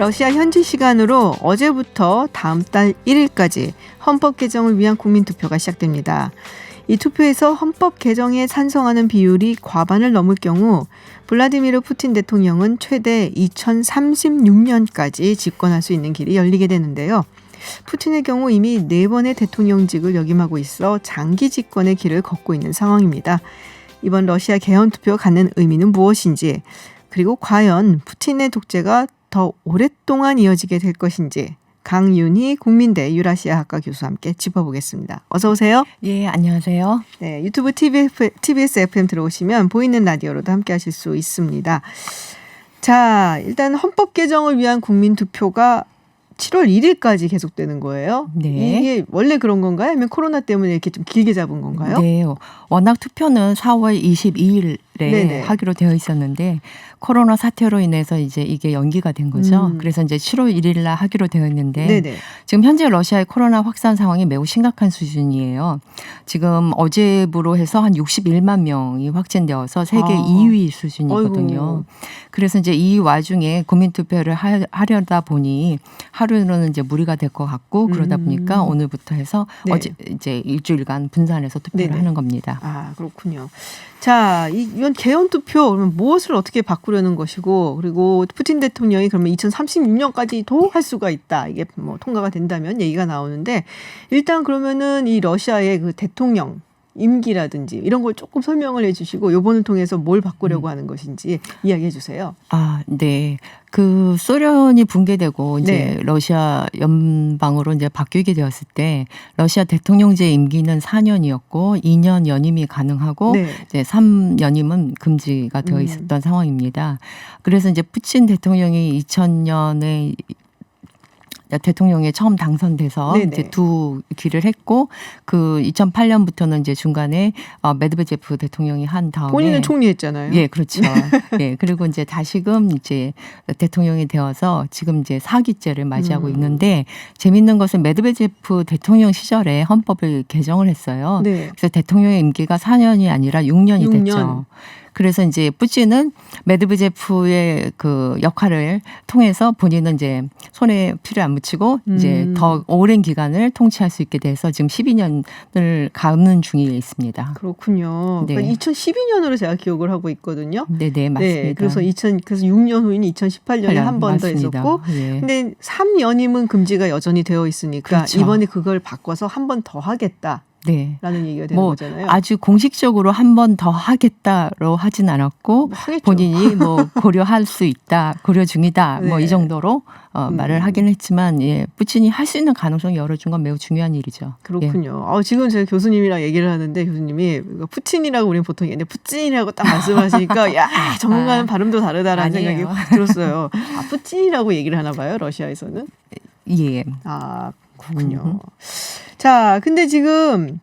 러시아 현지 시간으로 어제부터 다음 달 1일까지 헌법 개정을 위한 국민 투표가 시작됩니다. 이 투표에서 헌법 개정에 찬성하는 비율이 과반을 넘을 경우 블라디미르 푸틴 대통령은 최대 2036년까지 집권할 수 있는 길이 열리게 되는데요. 푸틴의 경우 이미 네 번의 대통령직을 역임하고 있어 장기 집권의 길을 걷고 있는 상황입니다. 이번 러시아 개헌 투표 갖는 의미는 무엇인지 그리고 과연 푸틴의 독재가 더 오랫동안 이어지게 될 것인지 강윤희 국민대 유라시아학과 교수와 함께 짚어보겠습니다. 어서 오세요. 예, 안녕하세요. 네, 유튜브 TBF, TBS FM 들어오시면 보이는 라디오로도 함께 하실 수 있습니다. 자, 일단 헌법 개정을 위한 국민 투표가 7월 1일까지 계속되는 거예요. 네. 이게 원래 그런 건가요? 아니면 코로나 때문에 이렇게 좀 길게 잡은 건가요? 네, 워낙 투표는 4월 22일에 네네. 하기로 되어 있었는데 코로나 사태로 인해서 이제 이게 연기가 된 거죠. 음. 그래서 이제 7월 1일 날 하기로 되어 있는데 네네. 지금 현재 러시아의 코로나 확산 상황이 매우 심각한 수준이에요. 지금 어제부로 해서 한 61만 명이 확진되어서 세계 아. 2위 수준이거든요. 아이고. 그래서 이제 이 와중에 국민 투표를 하, 하려다 보니 하루는 이제 무리가 될 것 같고 그러다 음. 보니까 오늘부터 해서 네. 어제 이제 일주일간 분산해서 투표를 네네. 하는 겁니다. 아, 그렇군요. 자, 이- 이건 개헌 투표 그러면 무엇을 어떻게 바꾸려는 것이고 그리고 푸틴 대통령이 그러면 2036년까지도 할 수가 있다. 이게 뭐 통과가 된다면 얘기가 나오는데 일단 그러면은 이 러시아의 그 대통령 임기라든지 이런 걸 조금 설명을 해 주시고 요번을 통해서 뭘 바꾸려고 음. 하는 것인지 이야기해 주세요. 아, 네. 그 소련이 붕괴되고 이제 네. 러시아 연방으로 이제 바뀌게 되었을 때 러시아 대통령제 임기는 4년이었고 2년 연임이 가능하고 네. 이제 3연임은 금지가 되어 음. 있었던 상황입니다. 그래서 이제 푸친 대통령이 2000년에 대통령에 처음 당선돼서 네네. 이제 두 기를 했고 그 2008년부터는 이제 중간에 어, 메드베제프 대통령이 한 다음에 본인은 총리했잖아요. 예, 그렇죠. 예, 그리고 이제 다시금 이제 대통령이 되어서 지금 이제 사기째를 맞이하고 음. 있는데 재밌는 것은 메드베제프 대통령 시절에 헌법을 개정을 했어요. 네. 그래서 대통령의 임기가 4년이 아니라 6년이 6년. 됐죠. 그래서 이제 뿌찌는 메드베제프의 그 역할을 통해서 본인은 이제 손에 피를 안 묻히고 이제 음. 더 오랜 기간을 통치할 수 있게 돼서 지금 12년을 가는 중에 있습니다. 그렇군요. 네. 그러니까 2012년으로 제가 기억을 하고 있거든요. 네, 네, 맞습니다. 네, 그래서 2000 그래서 6년 후인 2018년에 한 번 더. 했었고 예. 근데 3연임은 금지가 여전히 되어 있으니까 그렇죠. 이번에 그걸 바꿔서 한 번 더 하겠다 라는 네. 얘기가 되는 뭐 거잖아요. 아주 공식적으로 한 번 더 하겠다로 하진 않았고 뭐. 본인이 뭐 고려할 수 있다, 고려 중이다, 뭐 네. 이 정도로 어, 음. 말을 하긴 했지만 예, 뿌친이 할 수 있는 가능성이 열어준 건 매우 중요한 일이죠. 예. 그렇군요. 어, 지금 제가 교수님이랑 얘기를 하는데 교수님이 이거 푸틴이라고 우리는 보통 얘기하는데 푸틴이라고 딱 말씀하시니까 야 전문가는 아, 발음도 다르다라는 아니에요. 생각이 확 들었어요. 아 푸틴이라고 얘기를 하나 봐요 러시아에서는. 예. 아 그렇군요. 자, 근데 지금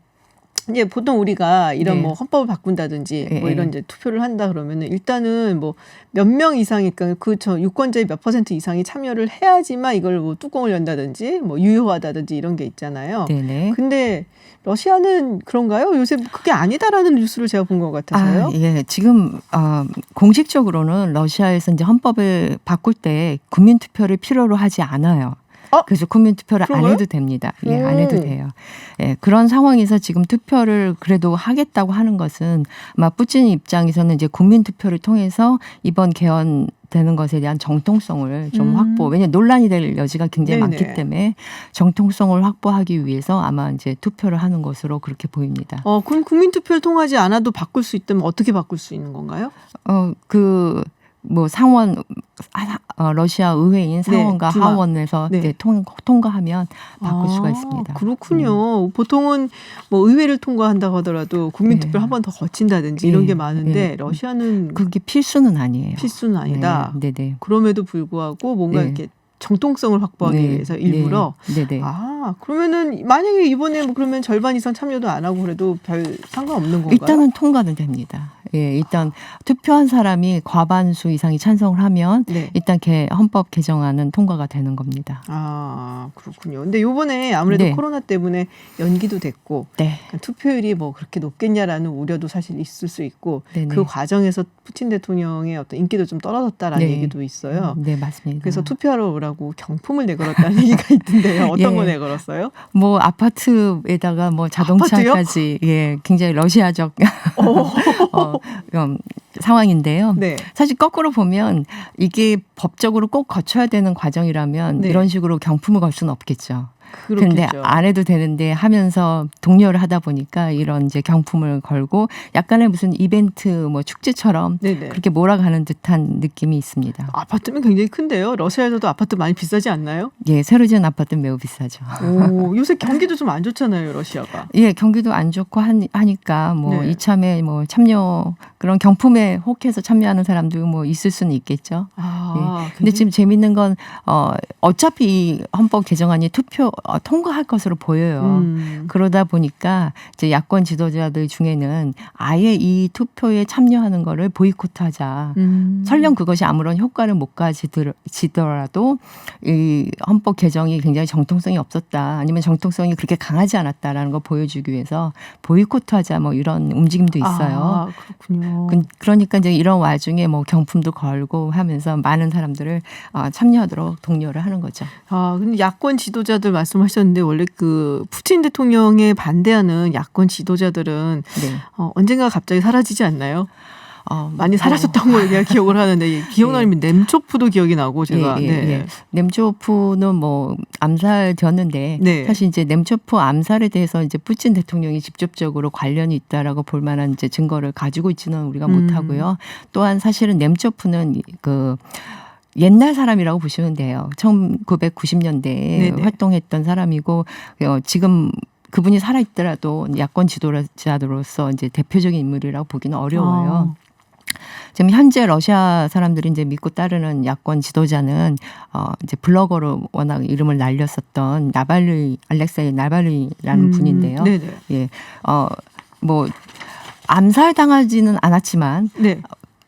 이제 보통 우리가 이런 네. 뭐 헌법을 바꾼다든지 뭐 예, 이런 예. 이제 투표를 한다 그러면은 일단은 뭐 몇 명 이상이 그저 유권자의 몇 퍼센트 이상이 참여를 해야지만 이걸 뭐 뚜껑을 연다든지 뭐 유효하다든지 이런 게 있잖아요. 네네. 근데 러시아는 그런가요? 요새 그게 아니다라는 뉴스를 제가 본 것 같아서요. 아, 예. 지금 어, 공식적으로는 러시아에서 이제 헌법을 바꿀 때 국민 투표를 필요로 하지 않아요. 어? 그래서 국민 투표를 안 그런가요? 해도 됩니다. 예, 안 음. 해도 돼요. 예, 그런 상황에서 지금 투표를 그래도 하겠다고 하는 것은 아마 뿌친 입장에서는 이제 국민 투표를 통해서 이번 개헌 되는 것에 대한 정통성을 좀 음. 확보. 왜냐 면 논란이 될 여지가 굉장히 네네. 많기 때문에 정통성을 확보하기 위해서 아마 이제 투표를 하는 것으로 그렇게 보입니다. 어, 그럼 국민 투표를 통하지 않아도 바꿀 수 있다면 어떻게 바꿀 수 있는 건가요? 어, 그, 뭐 상원, 아, 어, 러시아 의회인 상원과 두마. 하원에서 네. 이제 통, 통과하면 바꿀 수가 아, 있습니다. 음. 그렇군요. 보통은 뭐 의회를 통과한다고 하더라도 국민 네. 투표를 한번 더 거친다든지 네. 이런 게 많은데 네. 러시아는 그게 필수는 아니에요. 필수는 아니다. 네, 네. 그럼에도 불구하고 뭔가 네. 이렇게 정통성을 확보하기 네, 위해서 일부러 네, 네. 아 그러면은 만약에 이번에 뭐 그러면 절반 이상 참여도 안 하고 그래도 별 상관없는 건가요? 일단은 통과는 됩니다. 예, 일단 투표한 사람이 과반수 이상이 찬성을 하면 네. 일단 개, 헌법 개정안은 통과가 되는 겁니다. 아 그렇군요. 근데 요번에 아무래도 네. 코로나 때문에 연기도 됐고 네. 그러니까 투표율이 뭐 그렇게 높겠냐라는 우려도 사실 있을 수 있고 네네. 그 과정에서 푸틴 대통령의 어떤 인기도 좀 떨어졌다라는 네. 얘기도 있어요. 네, 맞습니다. 그래서 투표하러 오라고 경품을 내걸었다는 얘기가 있던데요. 어떤 예. 거 내걸었어요? 뭐 아파트에다가 뭐 자동차까지 예, 굉장히 러시아적 어, 음, 상황인데요. 네. 사실 거꾸로 보면 이게 법적으로 꼭 거쳐야 되는 과정이라면 네. 이런 식으로 경품을 걸 수는 없겠죠. 그렇겠죠. 그런데 안 해도 되는데 하면서 독려를 하다 보니까 이런 이제 경품을 걸고 약간의 무슨 이벤트 뭐 축제처럼 네네. 그렇게 몰아가는 듯한 느낌이 있습니다. 아파트면 굉장히 큰데요. 러시아에서도 아파트 많이 비싸지 않나요? 예, 새로 지은 아파트는 매우 비싸죠. 오, 요새 경기도 좀 안 좋잖아요, 러시아가. 예, 경기도 안 좋고 한- 하니까 뭐 네. 이참에 뭐 참여 그런 경품에 혹해서 참여하는 사람도 뭐 있을 수는 있겠죠. 아, 근데 지금 재밌는 건 어, 어차피 이 헌법 개정안이 투표 어, 통과할 것으로 보여요. 음. 그러다 보니까 이제 야권 지도자들 중에는 아예 이 투표에 참여하는 거를 보이콧하자. 음. 설령 그것이 아무런 효과를 못 가지더라도 이 헌법 개정이 굉장히 정통성이 없었다. 아니면 정통성이 그렇게 강하지 않았다라는 걸 보여주기 위해서 보이콧하자 뭐 이런 움직임도 있어요. 아, 그렇군요. 그- 그러니까 이제 이런 와중에 뭐 경품도 걸고 하면서 많은 사람들을 어, 참여하도록 독려를 하는 거죠. 아, 근데 야권 지도자들 말씀 하셨는데 원래 그 푸틴 대통령에 반대하는 야권 지도자들은 네. 어, 언젠가 갑자기 사라지지 않나요? 어, 많이 뭐- 사라졌던 걸로 제가 기억을 하는데 기억나면 nem초프도 기억이 나고 제가 예, 예, 네. 예. nem초프는 뭐 암살되었는데 네. 사실 이제 nem초프 암살에 대해서 이제 푸틴 대통령이 직접적으로 관련이 있다라고 볼 만한 이제 증거를 가지고 있지는 우리가 음. 못 하고요. 또한 사실은 nem초프는 그 옛날 사람이라고 보시면 돼요. 1990년대에 네네. 활동했던 사람이고 어, 지금 그분이 살아있더라도 야권 지도자로서 이제 대표적인 인물이라고 보기는 어려워요. 아, 지금 현재 러시아 사람들이 이제 믿고 따르는 야권 지도자는 어 이제 블로거로 워낙 이름을 날렸었던 나발리 알렉세이 나발리라는 음, 분인데요. 네네. 예. 어뭐 암살 당하지는 않았지만 네.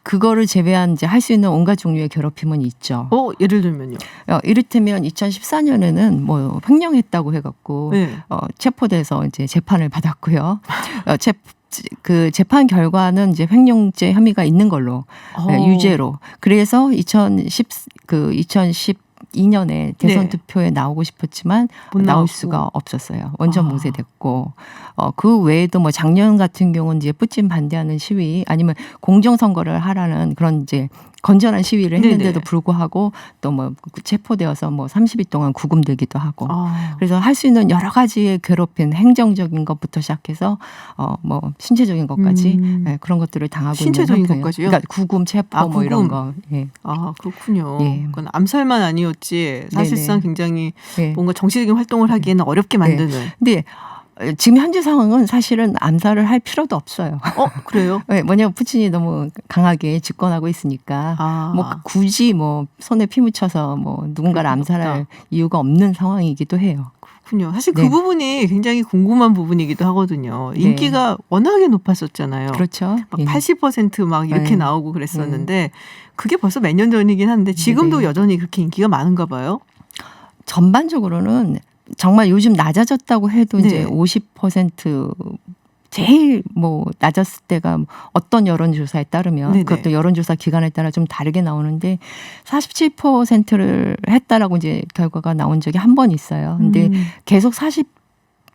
그거를 제외한 이제 할 수 있는 온갖 종류의 괴롭힘은 있죠. 어, 예를 들면요. 어, 이를테면 2014년에는 뭐 횡령했다고 해갖고 네. 어, 체포돼서 이제 재판을 받았고요. 어, 체, 그 재판 결과는 이제 횡령죄 혐의가 있는 걸로 네, 어. 유죄로. 그래서 2010그 2012년에 대선 네. 투표에 나오고 싶었지만 못 나올 나왔고. 수가 없었어요. 원전 아. 모세됐고. 어, 그 외에도 뭐 작년 같은 경우는 이제 뿌찐 반대하는 시위 아니면 공정 선거를 하라는 그런 이제 건전한 시위를 했는데도 네네. 불구하고 또 뭐 체포되어서 뭐 30일 동안 구금되기도 하고. 아. 그래서 할 수 있는 여러 가지의 괴롭힘, 행정적인 것부터 시작해서 어 뭐 신체적인 것까지 음. 예, 그런 것들을 당하고 신체적인 있는. 것까지요? 그러니까 구금, 체포 아, 뭐 이런 구금. 거. 예. 아, 그렇군요. 예. 그건 암살만 아니었지 사실상 네네. 굉장히 예. 뭔가 정치적인 활동을 하기에는 어렵게 만드는. 근데 어, 지금 현재 상황은 사실은 암살을 할 필요도 없어요. 어, 그래요? 예, 뭐냐면 푸틴이 너무 강하게 집권하고 있으니까 아. 뭐 굳이 뭐 손에 피 묻혀서 뭐 누군가를 암살할 이유가 없는 상황이기도 해요. 그렇군요. 사실 그 네. 부분이 굉장히 궁금한 부분이기도 하거든요. 네. 인기가 워낙에 높았었잖아요. 그렇죠. 막 예. 80%막 이렇게 네. 나오고 그랬었는데 그게 벌써 몇 년 전이긴 한데 지금도 네네. 여전히 그렇게 인기가 많은가 봐요. 전반적으로는 정말 요즘 낮아졌다고 해도 네. 이제 50% 제일 뭐 낮았을 때가 어떤 여론조사에 따르면 네네. 그것도 여론조사 기관에 따라 좀 다르게 나오는데 47%를 했다라고 이제 결과가 나온 적이 한 번 있어요. 근데 음. 계속 40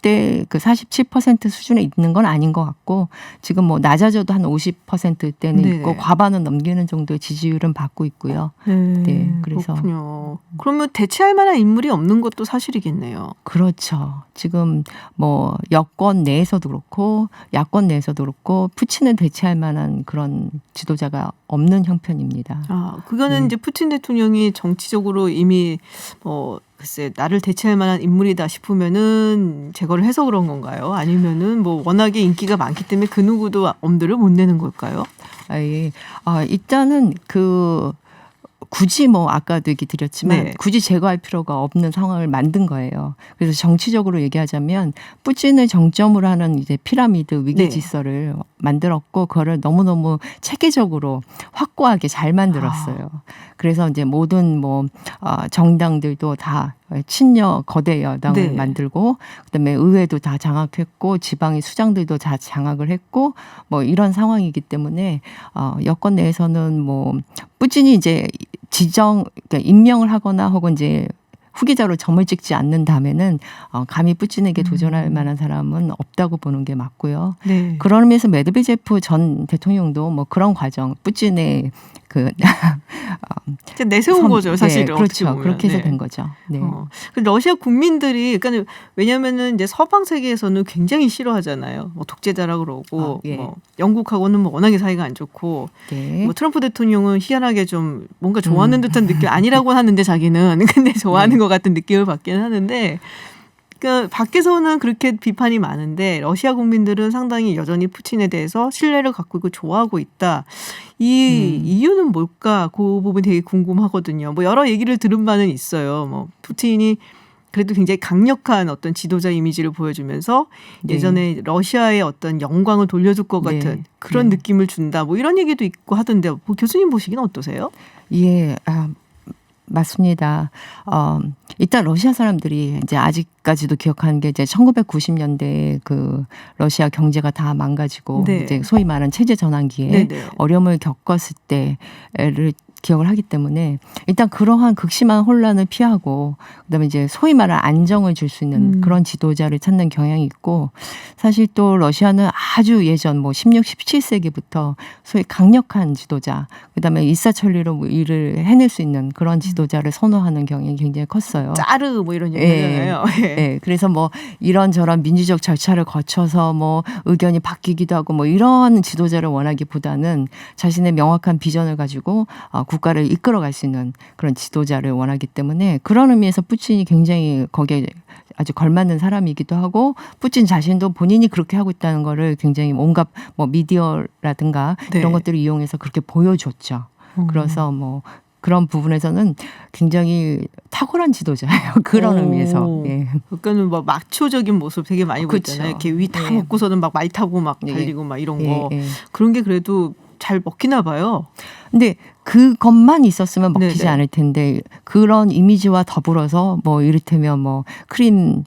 대그47% 수준에 있는 건 아닌 것 같고 지금 뭐 낮아져도 한 50%대는 네네. 있고 과반은 넘기는 정도의 지지율은 받고 있고요. 네, 네, 그래서. 그렇군요. 그러면 대체할 만한 인물이 없는 것도 사실이겠네요. 그렇죠. 지금 뭐 여권 내에서도 그렇고 야권 내에서도 그렇고 푸틴을 대체할 만한 그런 지도자가 없는 형편입니다. 아, 그거는 네. 이제 푸틴 대통령이 정치적으로 이미 뭐 글쎄 나를 대체할 만한 인물이다 싶으면은 제거를 해서 그런 건가요? 아니면은 뭐 워낙에 인기가 많기 때문에 그 누구도 엄두를 못 내는 걸까요? 아, 예. 아, 일단은 그 굳이 뭐 아까도 얘기 드렸지만 네. 굳이 제거할 필요가 없는 상황을 만든 거예요. 그래서 정치적으로 얘기하자면 뿌진을 정점으로 하는 이제 피라미드 위계 네. 질서를 만들었고 그거를 너무너무 체계적으로 확고하게 잘 만들었어요. 아. 그래서 이제 모든 뭐 어, 정당들도 다 친여 거대 여당을 네. 만들고 그다음에 의회도 다 장악했고 지방의 수장들도 다 장악을 했고 뭐 이런 상황이기 때문에 어 여권 내에서는 뭐 뿌진이 이제 지정 그러니까 임명을 하거나 혹은 이제 후계자로 점을 찍지 않는다면은 어 감히 도전할 음. 만한 사람은 없다고 보는 게 맞고요. 네. 그런 의미에서 메드베제프 전 대통령도 뭐 그런 과정 뿌진의 그 진짜 내세운 선- 거죠, 사실은. 네, 그렇죠. 그렇게 해서 네. 된 거죠. 네. 어. 그 러시아 국민들이 그러니까 왜냐면은 이제 서방 세계에서는 굉장히 싫어하잖아요. 뭐 독재자라 그러고 아, 예. 뭐 영국하고는 뭐 워낙에 사이가 안 좋고 네. 뭐 트럼프 대통령은 희한하게 좀 뭔가 좋아하는 음. 듯한 느낌 아니라고 하는데 자기는 근데 좋아하는 네. 것 같은 느낌을 받기는 하는데 그 밖에서는 그렇게 비판이 많은데 러시아 국민들은 상당히 여전히 푸틴에 대해서 신뢰를 갖고 있고 좋아하고 있다. 이 음. 이유는 뭘까? 그 부분이 되게 궁금하거든요. 뭐 여러 얘기를 들은 바는 있어요. 뭐 푸틴이 그래도 굉장히 강력한 어떤 지도자 이미지를 보여주면서 네. 예전에 러시아의 어떤 영광을 돌려줄 것 네. 같은 그런 네. 느낌을 준다. 뭐 이런 얘기도 있고 하던데 뭐 교수님 보시기는 어떠세요? 예, 아, 맞습니다. 어, 일단 러시아 사람들이 이제 아직까지도 기억하는 게 이제 1990년대 그 러시아 경제가 다 망가지고 네. 이제 소위 말하는 체제 전환기에 네 네. 어려움을 겪었을 때를 기억을 하기 때문에 일단 그러한 극심한 혼란을 피하고 그다음에 이제 소위 말하는 안정을 줄 수 있는 음. 그런 지도자를 찾는 경향이 있고 사실 또 러시아는 아주 예전 뭐 16, 17세기부터 소위 강력한 지도자 그다음에 일사천리로 뭐 일을 해낼 수 있는 그런 지도자를 선호하는 경향이 굉장히 컸어요. 짜르 뭐 이런 예. 얘기잖아요. 예. 네, 그래서 뭐 이런 저런 민주적 절차를 거쳐서 뭐 의견이 바뀌기도 하고 뭐 이런 지도자를 원하기보다는 자신의 명확한 비전을 가지고 어, 국가를 이끌어 갈 수 있는 그런 지도자를 원하기 때문에 그런 의미에서 푸틴이 굉장히 거기에 아주 걸맞는 사람이기도 하고 푸틴 자신도 본인이 그렇게 하고 있다는 거를 굉장히 온갖 뭐 미디어라든가 네. 이런 것들을 이용해서 그렇게 보여줬죠. 음. 그래서 뭐 그런 부분에서는 굉장히 탁월한 지도자예요. 그런 오. 의미에서. 예. 그러니까는 뭐 마초적인 모습 되게 많이 그쵸. 보이잖아요. 이렇게 위다 예. 먹고서는 막 말 타고 막 예. 달리고 막 이런 예, 거 예. 그런 게 그래도 잘 먹히나 봐요. 근데 그것만 있었으면 먹히지 네네. 않을 텐데 그런 이미지와 더불어서 뭐 이를테면 뭐 크림의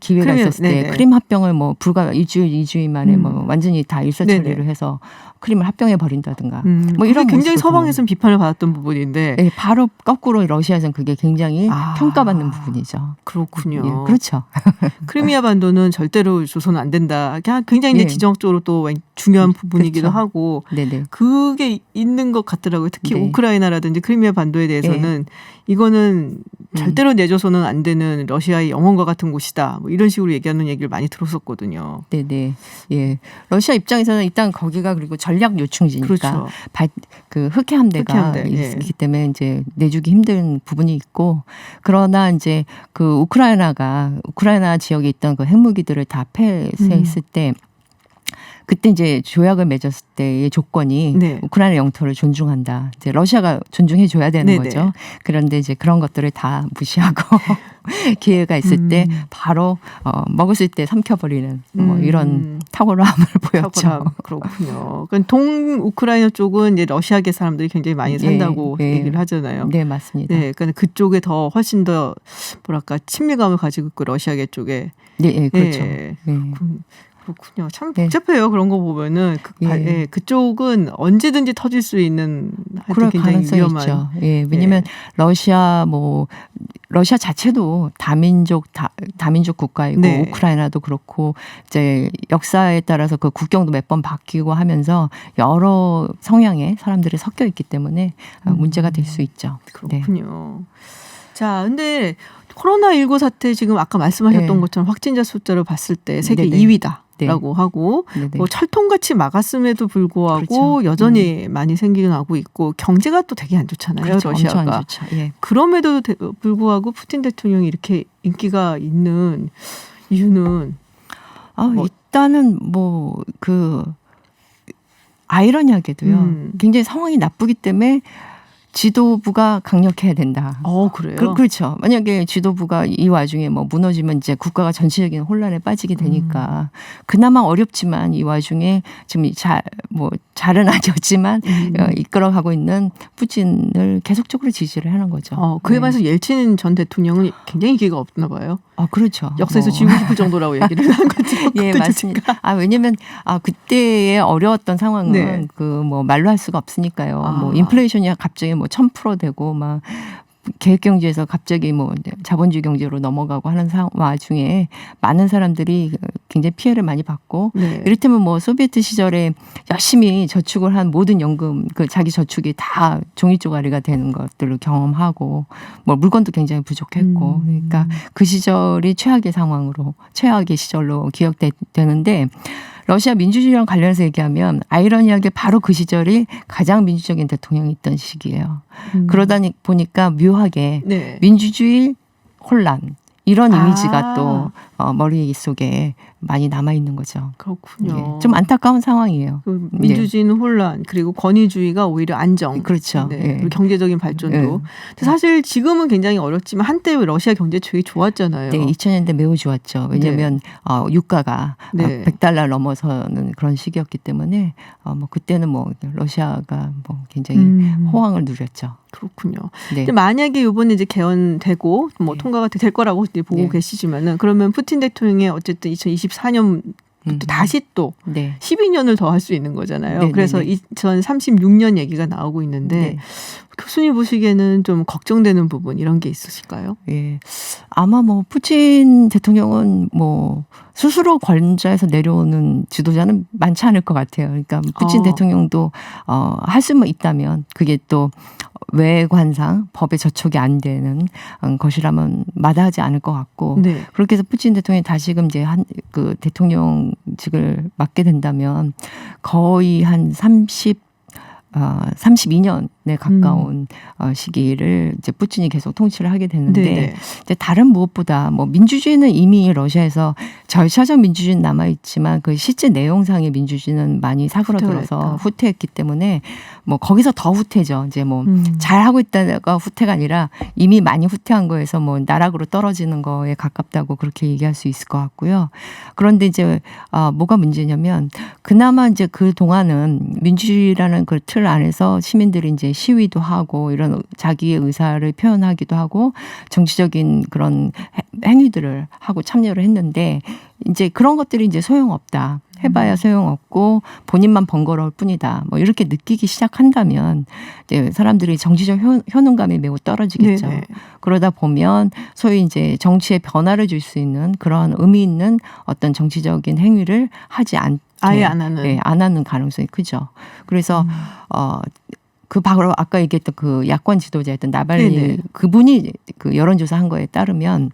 기회가 크림, 있었을 때 네네. 크림 합병을 뭐 불과 일주일 이주일 만에 음. 뭐 완전히 다 일사천리를 네네. 해서 크림을 합병해 버린다든가 음, 뭐 이런 굉장히 서방에서는 비판을 받았던 부분인데 예, 바로 거꾸로 러시아에서는 그게 굉장히 아. 평가받는 부분이죠. 그렇군요. 예, 그렇죠. 크리미아 반도는 절대로 조선은 안 된다. 그냥 굉장히 이제 예. 지정적으로 또 중요한 부분이기도 그렇죠. 하고 네네. 그게 있는 것 같더라고요. 특히 네. 우크라이나라든지 크리미아 반도에 대해서는 이거는 음. 절대로 내줘서는 안 되는 러시아의 영혼과 같은 곳이다. 뭐 이런 식으로 얘기하는 얘기를 많이 들었었거든요. 네 네. 예. 러시아 입장에서는 일단 거기가 그리고 전략 요충지니까 그렇죠. 발, 그 흑해 함대가 흑해 함대, 예. 있기 때문에 이제 내주기 힘든 부분이 있고 그러나 이제 그 우크라이나가 우크라이나 지역에 있던 그 핵무기들을 다 폐쇄했을 음. 때 그때 이제 조약을 맺었을 때의 조건이 네. 우크라이나 영토를 존중한다. 이제 러시아가 존중해 줘야 되는 네네. 거죠. 그런데 이제 그런 것들을 다 무시하고 기회가 있을 때 음. 바로 어, 먹었을 때 삼켜버리는 뭐 음. 이런 탁월함을 보였죠. 탁월함. 그렇군요. 그동 우크라이나 쪽은 이제 러시아계 사람들이 굉장히 많이 예, 산다고 예. 얘기를 하잖아요. 네 맞습니다. 네, 그러니까 그쪽에 더 훨씬 더 뭐랄까 친밀감을 가지고 있고 러시아계 쪽에. 네, 예, 그렇죠. 예. 네. 음, 그렇군요. 참 네. 복잡해요. 그런 거 보면은 그, 예. 아, 예, 그쪽은 언제든지 터질 수 있는 그럴 가능성이 위험한. 있죠. 예, 왜냐면 러시아 뭐 러시아 자체도 다민족 다, 다민족 국가이고 네. 우크라이나도 그렇고 이제 역사에 따라서 그 국경도 몇 번 바뀌고 하면서 여러 성향의 사람들이 섞여 있기 때문에 어, 음. 문제가 될 수 있죠. 네. 그렇군요. 자, 근데 코로나 19 사태 지금 아까 말씀하셨던 네. 것처럼 확진자 숫자를 봤을 때 세계 네네. 2위다 라고 하고 네, 네. 뭐 철통같이 막았음에도 불구하고 그렇죠. 여전히 많이 생기고 나고 있고 경제가 또 되게 안 좋잖아요. 그렇죠. 러시아가. 예. 그럼에도 대- 불구하고 푸틴 대통령이 이렇게 인기가 있는 이유는 아, 뭐- 일단은 뭐 그 아이러니하게도요. 음. 굉장히 상황이 나쁘기 때문에 지도부가 강력해야 된다. 어 그래요. 그, 그렇죠. 만약에 지도부가 이 와중에 뭐 무너지면 이제 국가가 전체적인 혼란에 빠지게 되니까 그나마 어렵지만 이 와중에 지금 잘 뭐 잘은 아니었지만 음. 어, 이끌어가고 있는 푸틴을 계속적으로 지지를 하는 거죠. 어, 그에 네. 반해서 옐친 전 대통령은 굉장히 기가 없나 봐요. 아 그렇죠. 역사에서 뭐. 지우고 싶을 정도라고 얘기를 한 거죠. 예, 맞습니다. 아, 왜냐면, 아, 그때의 어려웠던 상황은 네. 그뭐 말로 할 수가 없으니까요. 아. 뭐 인플레이션이 갑자기 뭐1000% 되고 막 계획 경제에서 갑자기 뭐 자본주의 경제로 넘어가고 하는 상 와중에 많은 사람들이 굉장히 피해를 많이 받고 네. 이를테면 뭐 소비에트 시절에 열심히 저축을 한 모든 연금 그 자기 저축이 다 종이 쪼가리가 되는 것들을 경험하고 뭐 물건도 굉장히 부족했고 음. 그러니까 그 시절이 최악의 상황으로 최악의 시절로 기억되는데 러시아 민주주의랑 관련해서 얘기하면 아이러니하게 바로 그 시절이 가장 민주적인 대통령이 있던 시기예요. 음. 그러다 묘하게 묘하게 네. 민주주의 혼란 이런 아. 이미지가 또 어, 머릿속에 많이 남아 있는 거죠. 그렇군요. 예, 좀 안타까운 상황이에요. 그 민주주의는 혼란 그리고 권위주의가 오히려 안정. 그렇죠. 네. 예. 경제적인 발전도. 예. 사실 지금은 굉장히 어렵지만 한때 러시아 경제 되게 좋았잖아요. 네, 2000년대 매우 좋았죠. 왜냐하면 어, 유가가 네. 어, 100달러 넘어서는 그런 시기였기 때문에 어, 뭐 그때는 뭐 러시아가 뭐 굉장히 음, 호황을 누렸죠. 그렇군요. 네. 근데 만약에 이번에 이제 개헌되고 뭐 네. 통과가 될 거라고 보고 네. 계시지만은 그러면 푸틴 대통령이 어쨌든 2024년 음. 또 다시 또 네. 12년을 더 할 수 있는 거잖아요. 네, 네, 그래서 네. 2036년 얘기가 나오고 있는데 네. 교수님 보시기에는 좀 걱정되는 부분 이런 게 있으실까요? 예. 아마 뭐 푸틴 대통령은 뭐 스스로 권좌에서 내려오는 지도자는 많지 않을 것 같아요. 그러니까 푸틴 어. 대통령도 어, 할 수만 있다면 그게 또 외관상 법에 저촉이 안 되는 음, 것이라면 마다하지 않을 것 같고 네. 그렇게 해서 푸틴 대통령이 다시금 이제 한 그 대통령직을 맡게 된다면 거의 한 30, 어, 32년에 가까운 어, 시기를 이제 푸틴이 계속 통치를 하게 되는데 네. 이제 다른 무엇보다 뭐 민주주의는 이미 러시아에서 절차적 민주주의는 남아 있지만 그 실제 내용상의 민주주의는 많이 사그라들어서 후퇴했다. 후퇴했기 때문에 뭐 거기서 더 후퇴죠. 이제 뭐 음. 잘 하고 있다가 후퇴가 아니라 이미 많이 후퇴한 거에서 뭐 나락으로 떨어지는 거에 가깝다고 그렇게 얘기할 수 있을 것 같고요. 그런데 이제 아 뭐가 문제냐면 그나마 이제 그 동안은 민주주의라는 그 틀 안에서 시민들이 이제 시위도 하고 이런 자기의 의사를 표현하기도 하고 정치적인 그런 해- 행위들을 하고 참여를 했는데 이제 그런 것들이 이제 소용없다. 해봐야 소용없고 본인만 번거로울 뿐이다. 뭐 이렇게 느끼기 시작한다면 이제 사람들이 정치적 효, 효능감이 매우 떨어지겠죠. 네네. 그러다 보면 소위 이제 정치에 변화를 줄 수 있는 그런 의미 있는 어떤 정치적인 행위를 하지 않 아예 안 하는. 예, 안 하는 가능성이 크죠. 그래서 음. 어. 그 바로 아까 얘기했던 그 야권 지도자였던 나발리 네네. 그분이 그 여론조사 한 거에 따르면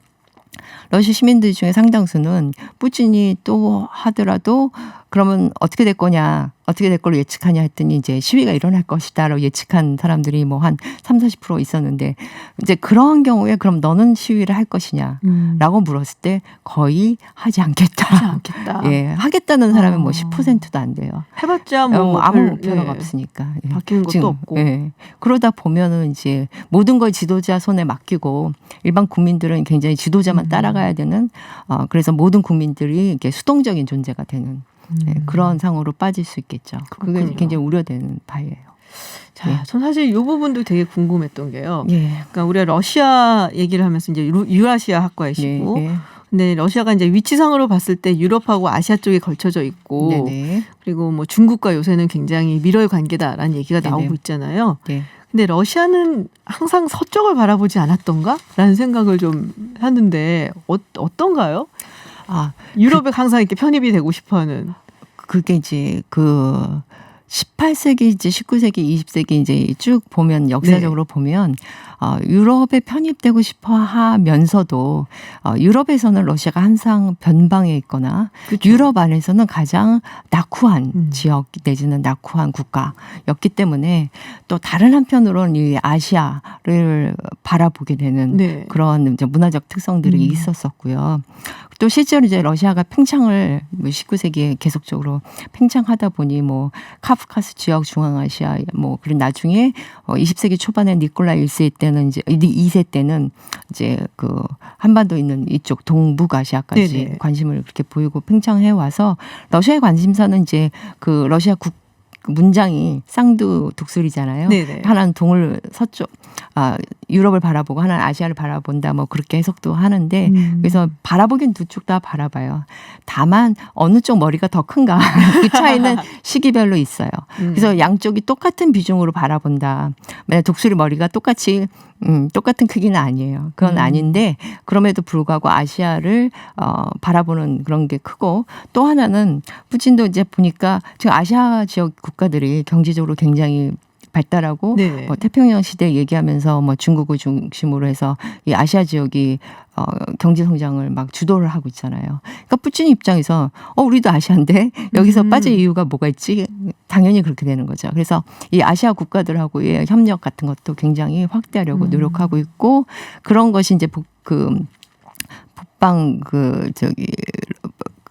러시아 시민들 중에 상당수는 푸틴이 또 하더라도 그러면 어떻게 될 거냐 어떻게 될 걸로 예측하냐 했더니 이제 시위가 일어날 것이다라고 예측한 사람들이 뭐 한 3, 40% 있었는데 이제 그런 경우에 그럼 너는 시위를 할 것이냐 음. 라고 물었을 때 거의 하지 하지 않겠다. 않겠다. 예, 하겠다는 사람은 뭐 어. 10%도 안 돼요. 해봤자 뭐, 뭐 아무 별- 변화가 예. 없으니까. 예. 바뀌는 것도 지금, 없고. 예. 그러다 보면은 이제 모든 걸 지도자 손에 맡기고 일반 국민들은 굉장히 지도자만 음. 따라가야 되는 어 그래서 모든 국민들이 이렇게 수동적인 존재가 되는 예, 음. 그런 상으로 빠질 수 있겠죠. 그게 그렇군요. 굉장히 우려되는 바예요. 자, 예. 전 사실 이 부분도 되게 궁금했던 게요. 예. 그러니까 우리가 러시아 얘기를 하면서 이제 유- 유라시아 학과이시고, 네, 근데 러시아가 이제 위치상으로 봤을 때 유럽하고 아시아 쪽에 걸쳐져 있고, 네, 네, 그리고 뭐 중국과 요새는 굉장히 밀월 관계다라는 얘기가 네네. 나오고 있잖아요. 네. 근데 러시아는 항상 서쪽을 바라보지 않았던가?라는 생각을 좀 하는데 어, 어떤가요? 아, 유럽에 항상 이렇게 편입이 되고 싶어하는. 그게 이제 그 18세기 이제 19세기 20세기 이제 쭉 보면 역사적으로 네. 보면 어, 유럽에 편입되고 싶어 하면서도 어, 유럽에서는 러시아가 항상 변방에 있거나 그렇죠. 유럽 안에서는 가장 낙후한 음. 지역 내지는 낙후한 국가였기 때문에 또 다른 한편으로는 이 아시아를 바라보게 되는 네. 그런 문화적 특성들이 음. 있었었고요. 또 실제로 이제 러시아가 팽창을 뭐 19세기에 계속적으로 팽창하다 보니 뭐 카프카스 지역 중앙아시아 뭐 그리고 나중에 어 20세기 초반에 니콜라 1세 때는 이제 2세 때는 이제 그 한반도 있는 이쪽 동북아시아까지 네네. 관심을 그렇게 보이고 팽창해 와서 러시아의 관심사는 이제 그 러시아 국 문장이 쌍두 독수리잖아요. 네네. 하나는 동을 서쪽 아 유럽을 바라보고 하나는 아시아를 바라본다 뭐 그렇게 해석도 하는데 음. 그래서 바라보긴 두 쪽 다 바라봐요. 다만 어느 쪽 머리가 더 큰가 그 차이는 시기별로 있어요. 음. 그래서 양쪽이 똑같은 비중으로 바라본다. 만약 독수리 머리가 똑같이 음, 똑같은 크기는 아니에요. 그건 음. 아닌데 그럼에도 불구하고 아시아를 어, 바라보는 그런 게 크고 또 하나는 푸틴도 이제 보니까 지금 아시아 지역 국가들이 경제적으로 굉장히 발달하고 네. 뭐 태평양 시대 얘기하면서 뭐 중국을 중심으로 해서 이 아시아 지역이 어 경제 성장을 막 주도를 하고 있잖아요. 그러니까 푸틴 입장에서 어 우리도 아시아인데 여기서 음. 빠질 이유가 뭐가 있지? 당연히 그렇게 되는 거죠. 그래서 이 아시아 국가들하고의 협력 같은 것도 굉장히 확대하려고 음. 노력하고 있고 그런 것이 이제 북- 그 북방 그 저기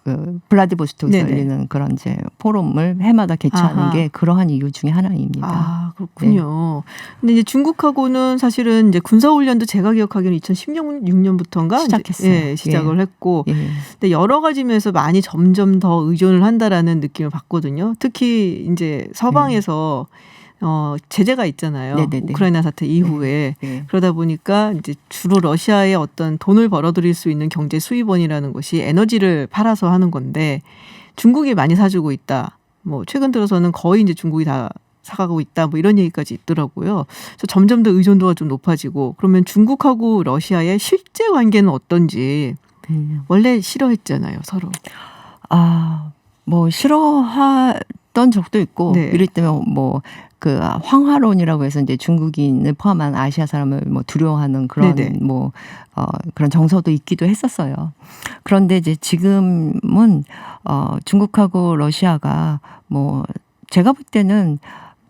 그 블라디보스톡에서 네네. 열리는 그런 이제 포럼을 해마다 개최하는 아하. 게 그러한 이유 중에 하나입니다. 아, 그렇군요. 근데 이제 중국하고는 사실은 이제 군사 훈련도 제가 기억하기로는 2016년부터인가 시작했어요. 예, 시작을 했고 예. 근데 여러 가지 면에서 많이 점점 더 의존을 한다라는 느낌을 받거든요. 특히 이제 서방에서 어 제재가 있잖아요. 네네네. 우크라이나 사태 이후에 예. 그러다 보니까 이제 주로 러시아의 어떤 돈을 벌어들일 수 있는 경제 수입원이라는 것이 에너지를 팔아서 하는 건데 중국이 많이 사주고 있다. 뭐 최근 들어서는 거의 이제 중국이 다 사가고 있다. 뭐 이런 얘기까지 있더라고요. 그래서 점점 더 의존도가 좀 높아지고 그러면 중국하고 러시아의 실제 관계는 어떤지 음. 원래 싫어했잖아요, 서로. 아, 뭐 싫어하던 적도 있고 네. 이랬다면 뭐 그 황화론이라고 해서 이제 중국인을 포함한 아시아 사람을 뭐 두려워하는 그런 네네. 뭐 어, 그런 정서도 있기도 했었어요. 그런데 이제 지금은 어, 중국하고 러시아가 뭐 제가 볼 때는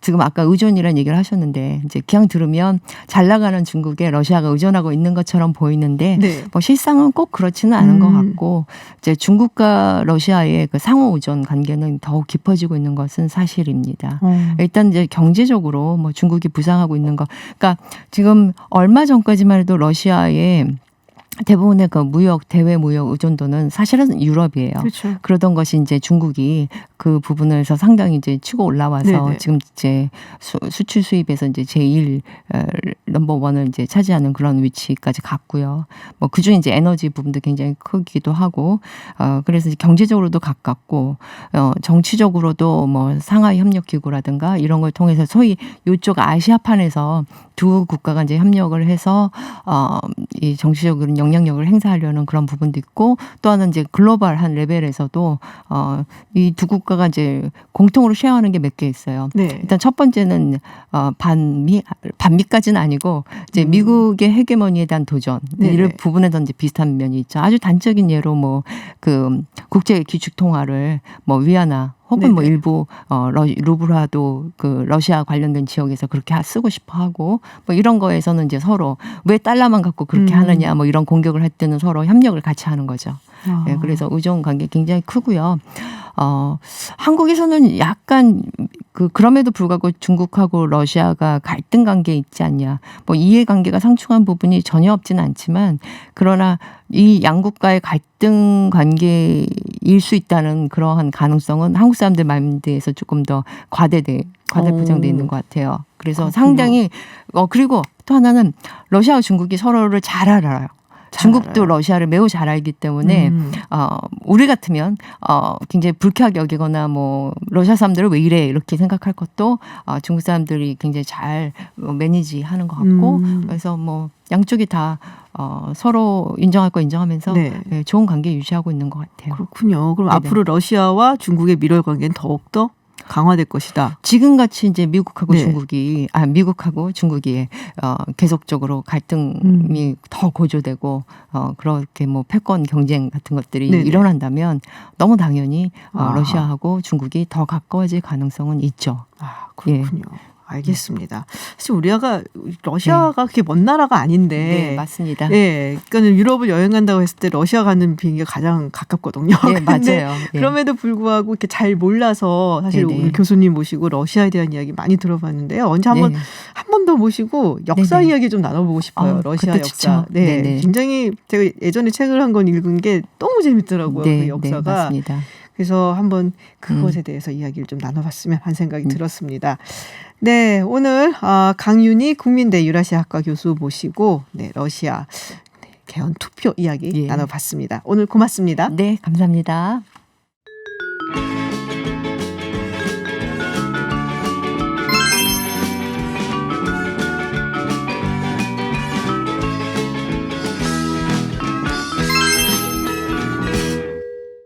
지금 아까 의존이라는 얘기를 하셨는데 이제 그냥 들으면 잘 나가는 중국에 러시아가 의존하고 있는 것처럼 보이는데 네. 뭐 실상은 꼭 그렇지는 않은 것 음. 같고 이제 중국과 러시아의 그 상호 의존 관계는 더욱 깊어지고 있는 것은 사실입니다. 어. 일단 이제 경제적으로 뭐 중국이 부상하고 있는 거, 그러니까 지금 얼마 전까지만 해도 러시아의 대부분의 그 무역 대외 무역 의존도는 사실은 유럽이에요. 그렇죠. 그러던 것이 이제 중국이 그 부분에서 상당히 이제 치고 올라와서 네네. 지금 이제 수, 수출 수입에서 이제 제일 어, 넘버 원을 이제 차지하는 그런 위치까지 갔고요. 뭐 그중에 이제 에너지 부분도 굉장히 크기도 하고 어 그래서 이제 경제적으로도 가깝고 어 정치적으로도 뭐 상하이 협력 기구라든가 이런 걸 통해서 소위 이쪽 아시아판에서 두 국가가 이제 협력을 해서 어이 정치적으로 영향력을 행사하려는 그런 부분도 있고 또 하나는 이제 글로벌한 레벨에서도 어 이 두 국가가 이제 공통으로 쉐어하는 게 몇 개 있어요. 네. 일단 첫 번째는 어 반미 반미까지는 아니고 이제 음. 미국의 헤게모니에 대한 도전 네네. 이런 부분에서 이제 비슷한 면이 있죠. 아주 단적인 예로 뭐 그 국제 기축 통화를 뭐 위안화 혹은 뭐 네네. 일부 어 러, 루블화도 그 러시아 관련된 지역에서 그렇게 하- 쓰고 싶어 하고 뭐 이런 거에서는 이제 서로 왜 달러만 갖고 그렇게 음. 하느냐 뭐 이런 공격을 할 때는 서로 협력을 같이 하는 거죠. 아. 예, 그래서 의존 관계 굉장히 크고요. 어, 한국에서는 약간 그 그럼에도 불구하고 중국하고 러시아가 갈등 관계에 있지 않냐. 뭐 이해 관계가 상충한 부분이 전혀 없지는 않지만 그러나 이 양국과의 갈등 관계일 수 있다는 그러한 가능성은 한국 사람들 마인드에서 조금 더 과대돼 과대 포장돼 오. 있는 것 같아요. 그래서 그렇군요. 상당히 어 그리고 또 하나는 러시아와 중국이 서로를 잘 알아요. 잘 중국도 알아요. 러시아를 매우 잘 알기 때문에 음. 어, 우리 같으면 어, 굉장히 불쾌하게 여기거나 뭐 러시아 사람들은 왜 이래 이렇게 생각할 것도 어, 중국 사람들이 굉장히 잘 어, 매니지하는 것 같고 음. 그래서 뭐 양쪽이 다 어, 서로 인정할 거 인정하면서 네. 예, 좋은 관계 유지하고 있는 것 같아요. 그렇군요. 그럼 네네. 앞으로 러시아와 중국의 밀월 관계는 더욱더 강화될 것이다. 지금 같이 이제 미국하고 네. 중국이 아 미국하고 중국이 어 계속적으로 갈등이 음. 더 고조되고 어 그렇게 뭐 패권 경쟁 같은 것들이 네네. 일어난다면 너무 당연히 어 아하. 러시아하고 중국이 더 가까워질 가능성은 있죠. 아, 그렇군요. 알겠습니다. 사실 우리가 러시아가 그렇게 먼 나라가 아닌데 네, 맞습니다. 네, 예, 그러니까 유럽을 여행 간다고 했을 때 러시아 가는 비행기가 가장 가깝거든요. 네, 맞아요. 예. 그럼에도 불구하고 이렇게 잘 몰라서 사실 네네. 오늘 교수님 모시고 러시아에 대한 이야기 많이 들어봤는데요. 언제 한번 네. 한번 더 모시고 역사 네네. 이야기 좀 나눠보고 싶어요. 아, 러시아 역사. 좋죠. 네, 네네. 굉장히 제가 예전에 책을 한 권 읽은 게 너무 재밌더라고요. 그 네, 역사가. 네, 맞습니다. 그래서 한번 그것에 음. 대해서 이야기를 좀 나눠봤으면 한 생각이 음. 들었습니다. 네, 오늘 아, 강윤희 국민대 유라시아학과 교수 모시고 네, 러시아 네, 개헌 투표 이야기 예. 나눠봤습니다. 오늘 고맙습니다. 네, 감사합니다.